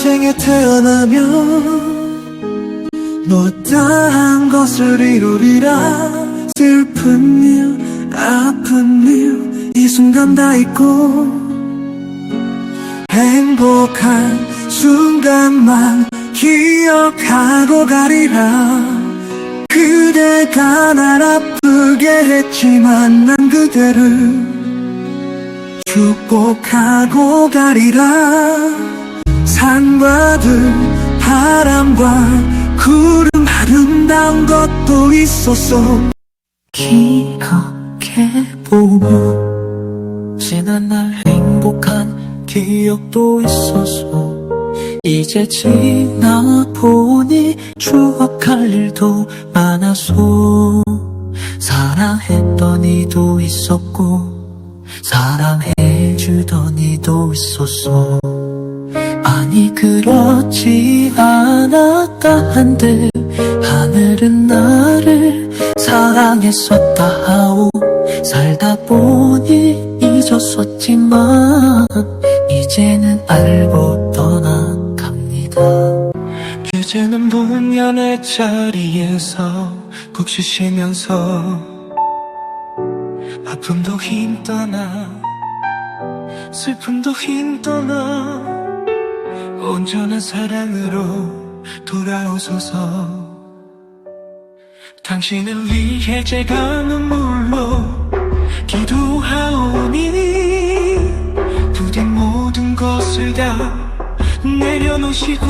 인생에 태어나면 못다한 것을 이루리라. 슬픈 일 아픈 일 이 순간 다 잊고 행복한 순간만 기억하고 가리라. 그대가 날 아프게 했지만 난 그대를 축복하고 가리라 산과 들 바람과 구름 아름다운 것도 있었어. 기억해 보면 지난 날 행복한 기억도 있었어. 이제 지나보니 추억할 일도 많아서 사랑했던 이도 있었고 사랑해주던 이도 있었어 아니 그렇지 않았다 한들. 하늘은 나를 사랑했었다 하오. 살다 보니 잊었었지만 이제는 알고 떠나갑니다. 이제는 본연의 자리에서 푹 쉬시면서 아픔도 힘 떠나 슬픔도 힘 떠나 온전한 사랑으로 돌아오소서. 당신을 위해 제가 눈물로 기도하오니 부디 모든 것을 다 내려놓으시고